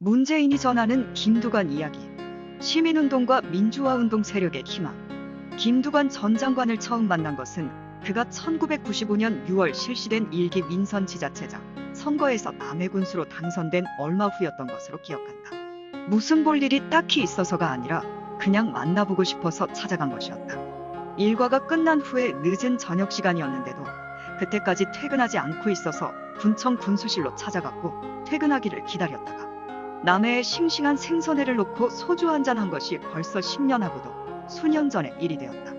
문재인이 전하는 김두관 이야기. 시민운동과 민주화운동 세력의 희망. 김두관 전 장관을 처음 만난 것은 그가 1995년 6월 실시된 일기 민선 지자체장 선거에서 남해 군수로 당선된 얼마 후였던 것으로 기억한다. 무슨 볼 일이 딱히 있어서가 아니라 그냥 만나보고 싶어서 찾아간 것이었다. 일과가 끝난 후에 늦은 저녁 시간이었는데도 그때까지 퇴근하지 않고 있어서 군청 군수실로 찾아갔고 퇴근하기를 기다렸다가 남해에 싱싱한 생선회를 놓고 소주 한 잔 한 것이 벌써 10년하고도 수년 전의 일이 되었다.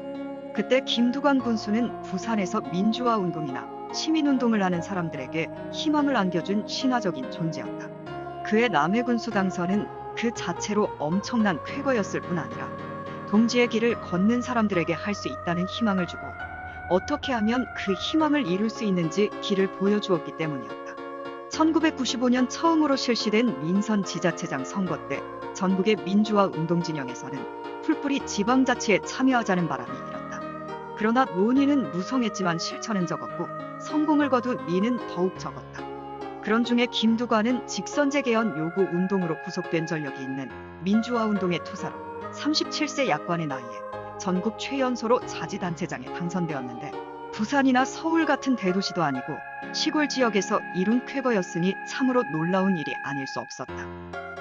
그때 김두관 군수는 부산에서 민주화 운동이나 시민 운동을 하는 사람들에게 희망을 안겨준 신화적인 존재였다. 그의 남해 군수 당선은 그 자체로 엄청난 쾌거였을 뿐 아니라 동지의 길을 걷는 사람들에게 할 수 있다는 희망을 주고 어떻게 하면 그 희망을 이룰 수 있는지 길을 보여주었기 때문이었다. 1995년 처음으로 실시된 민선 지자체장 선거 때 전국의 민주화 운동 진영에서는 풀뿌리 지방자치에 참여하자는 바람이 일었다. 그러나 논의는 무성했지만 실천은 적었고 성공을 거둔 미는 더욱 적었다. 그런 중에 김두관은 직선제 개헌 요구 운동으로 구속된 전력이 있는 민주화 운동의 투사로 37세 약관의 나이에 전국 최연소로 자치단체장에 당선되었는데 부산이나 서울 같은 대도시도 아니고 시골 지역에서 이룬 쾌거였으니 참으로 놀라운 일이 아닐 수 없었다.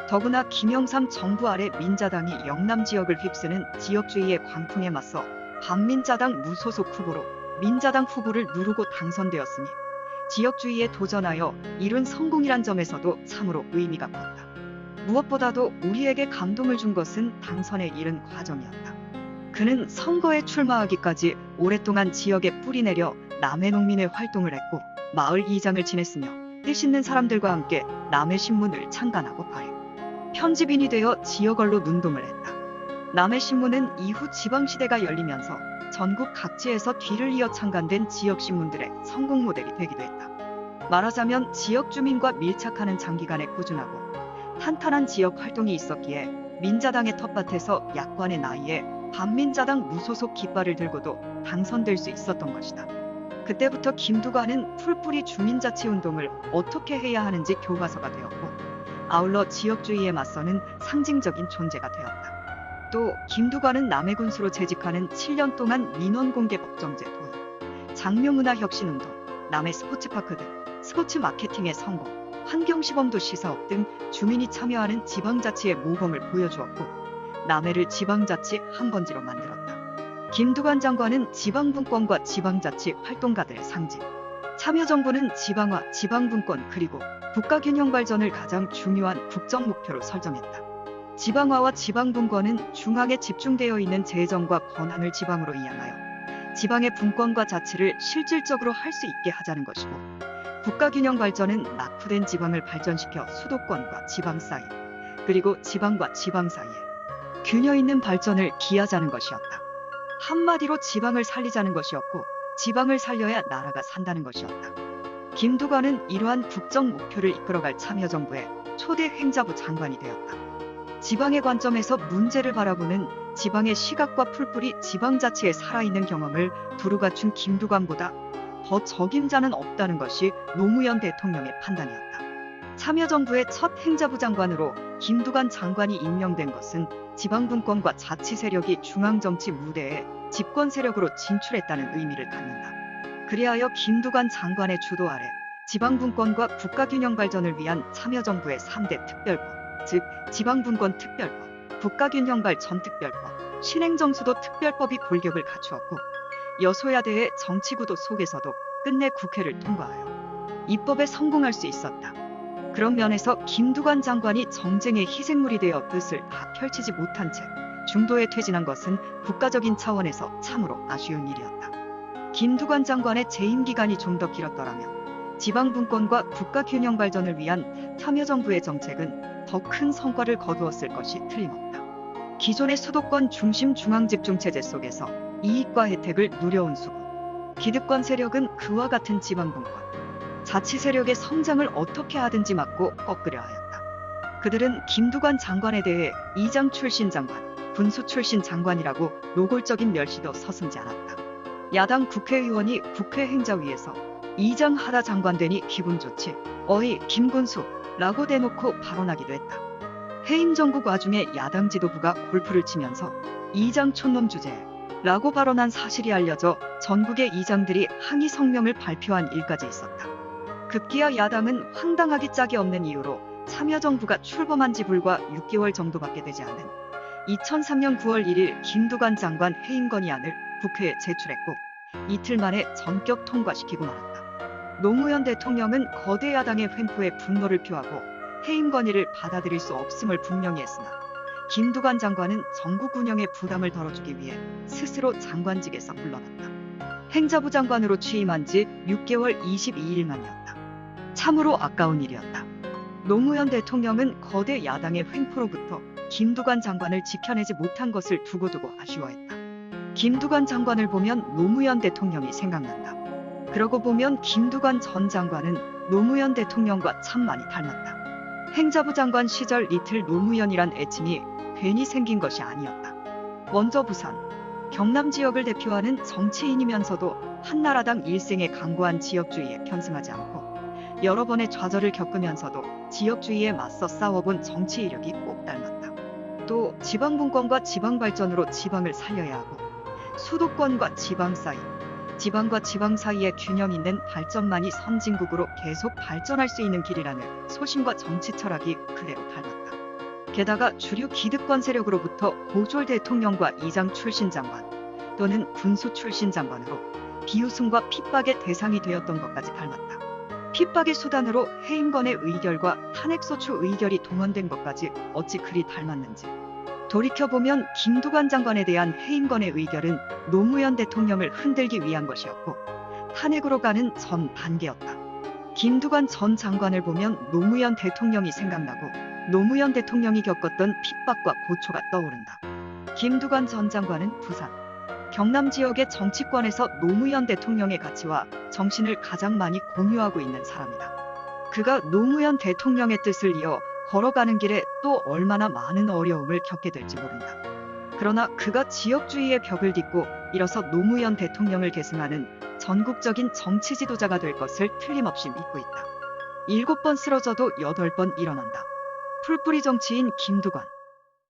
더구나 김영삼 정부 아래 민자당이 영남 지역을 휩쓰는 지역주의의 광풍에 맞서 반민자당 무소속 후보로 민자당 후보를 누르고 당선되었으니 지역주의에 도전하여 이룬 성공이란 점에서도 참으로 의미가 컸다. 무엇보다도 우리에게 감동을 준 것은 당선에 이른 과정이었다. 그는 선거에 출마하기까지 오랫동안 지역에 뿌리내려 남해 농민의 활동을 했고 마을 이장을 지냈으며 뜻있는 사람들과 함께 남해 신문을 창간하고 발행. 편집인이 되어 지역 언로 눈동을 했다. 남해 신문은 이후 지방시대가 열리면서 전국 각지에서 뒤를 이어 창간된 지역 신문들의 성공 모델이 되기도 했다. 말하자면 지역 주민과 밀착하는 장기간의 꾸준하고 탄탄한 지역 활동이 있었기에 민자당의 텃밭에서 약관의 나이에 반민자당 무소속 깃발을 들고도 당선될 수 있었던 것이다. 그때부터 김두관은 풀뿌리 주민자치 운동을 어떻게 해야 하는지 교과서가 되었고 아울러 지역주의에 맞서는 상징적인 존재가 되었다. 또 김두관은 남해 군수로 재직하는 7년 동안 민원 공개 법정제 도입, 장묘문화 혁신운동, 남해 스포츠파크 등 스포츠 마케팅의 성공, 환경시범도 시 사업 등 주민이 참여하는 지방자치의 모범을 보여주었고 남해를 지방자치 한 번지로 만들었다. 김두관 장관은 지방분권과 지방자치 활동가들의 상징. 참여정부는 지방화, 지방분권 그리고 국가균형 발전을 가장 중요한 국정 목표로 설정했다. 지방화와 지방분권은 중앙에 집중되어 있는 재정과 권한을 지방으로 이양하여 지방의 분권과 자치를 실질적으로 할 수 있게 하자는 것이고 국가균형 발전은 낙후된 지방을 발전시켜 수도권과 지방 사이 그리고 지방과 지방 사이에 균형 있는 발전을 기하자는 것이었다. 한마디로 지방을 살리자는 것이었고 지방을 살려야 나라가 산다는 것이었다. 김두관은 이러한 국정 목표를 이끌어갈 참여정부의 초대 행자부 장관이 되었다. 지방의 관점에서 문제를 바라보는 지방의 시각과 풀뿌리 지방자치에 살아있는 경험을 두루 갖춘 김두관보다 더 적임자는 없다는 것이 노무현 대통령의 판단이었다. 참여정부의 첫 행자부 장관으로 김두관 장관이 임명된 것은 지방분권과 자치 세력이 중앙정치 무대에 집권 세력으로 진출했다는 의미를 갖는다. 그리하여 김두관 장관의 주도 아래 지방분권과 국가균형 발전을 위한 참여정부의 3대 특별법, 즉 지방분권 특별법, 국가균형 발전 특별법, 신행정수도 특별법이 골격을 갖추었고 여소야대의 정치구도 속에서도 끝내 국회를 통과하여 입법에 성공할 수 있었다. 그런 면에서 김두관 장관이 정쟁의 희생물이 되어 뜻을 다 펼치지 못한 채 중도에 퇴진한 것은 국가적인 차원에서 참으로 아쉬운 일이었다. 김두관 장관의 재임 기간이 좀 더 길었더라면 지방 분권과 국가 균형 발전을 위한 참여 정부의 정책은 더 큰 성과를 거두었을 것이 틀림없다. 기존의 수도권 중심 중앙 집중 체제 속에서 이익과 혜택을 누려온 수구, 기득권 세력은 그와 같은 지방 분권, 자치 세력의 성장을 어떻게 하든지 막고 꺾으려 하였다. 그들은 김두관 장관에 대해 이장 출신 장관, 군수 출신 장관이라고 노골적인 멸시도 서슴지 않았다. 야당 국회의원이 국회 행자위에서 이장 하다 장관 되니 기분 좋지. 어이 김군수 라고 대놓고 발언하기도 했다. 해임 정국 와중에 야당 지도부가 골프를 치면서 이장 촌놈 주제 라고 발언한 사실이 알려져 전국의 이장들이 항의 성명을 발표한 일까지 있었다. 급기야 야당은 황당하기 짝이 없는 이유로 참여정부가 출범한 지 불과 6개월 정도밖에 되지 않은 2003년 9월 1일 김두관 장관 해임 건의안을 국회에 제출했고 이틀 만에 전격 통과시키고 말았다. 노무현 대통령은 거대 야당의 횡포에 분노를 표하고 해임 건의를 받아들일 수 없음을 분명히 했으나 김두관 장관은 전국 운영의 부담을 덜어주기 위해 스스로 장관직에서 물러났다. 행자부 장관으로 취임한 지 6개월 22일 만이었다. 참으로 아까운 일이었다. 노무현 대통령은 거대 야당의 횡포로부터 김두관 장관을 지켜내지 못한 것을 두고두고 아쉬워했다. 김두관 장관을 보면 노무현 대통령이 생각난다. 그러고 보면 김두관 전 장관은 노무현 대통령과 참 많이 닮았다. 행자부 장관 시절 리틀 노무현이란 애칭이 괜히 생긴 것이 아니었다. 먼저 부산, 경남 지역을 대표하는 정치인이면서도 한나라당 일생에 강고한 지역주의에 편승하지 않고 여러 번의 좌절을 겪으면서도 지역주의에 맞서 싸워본 정치 이력이 꼭 닮았다. 또 지방분권과 지방발전으로 지방을 살려야 하고 수도권과 지방 사이, 지방과 지방 사이의 균형 있는 발전만이 선진국으로 계속 발전할 수 있는 길이라는 소신과 정치 철학이 그대로 닮았다. 게다가 주류 기득권 세력으로부터 고졸 대통령과 이장 출신 장관 또는 군수 출신 장관으로 비웃음과 핍박의 대상이 되었던 것까지 닮았다. 핍박의 수단으로 해임건의 의결과 탄핵소추 의결이 동원된 것까지 어찌 그리 닮았는지. 돌이켜보면 김두관 장관에 대한 해임건의 의결은 노무현 대통령을 흔들기 위한 것이었고 탄핵으로 가는 전 단계였다. 김두관 전 장관을 보면 노무현 대통령이 생각나고 노무현 대통령이 겪었던 핍박과 고초가 떠오른다. 김두관 전 장관은 부산, 경남 지역의 정치권에서 노무현 대통령의 가치와 정신을 가장 많이 공유하고 있는 사람이다. 그가 노무현 대통령의 뜻을 이어 걸어가는 길에 또 얼마나 많은 어려움을 겪게 될지 모른다. 그러나 그가 지역주의의 벽을 딛고 일어서 노무현 대통령을 계승하는 전국적인 정치 지도자가 될 것을 틀림없이 믿고 있다. 일곱 번 쓰러져도 여덟 번 일어난다. 풀뿌리 정치인 김두관.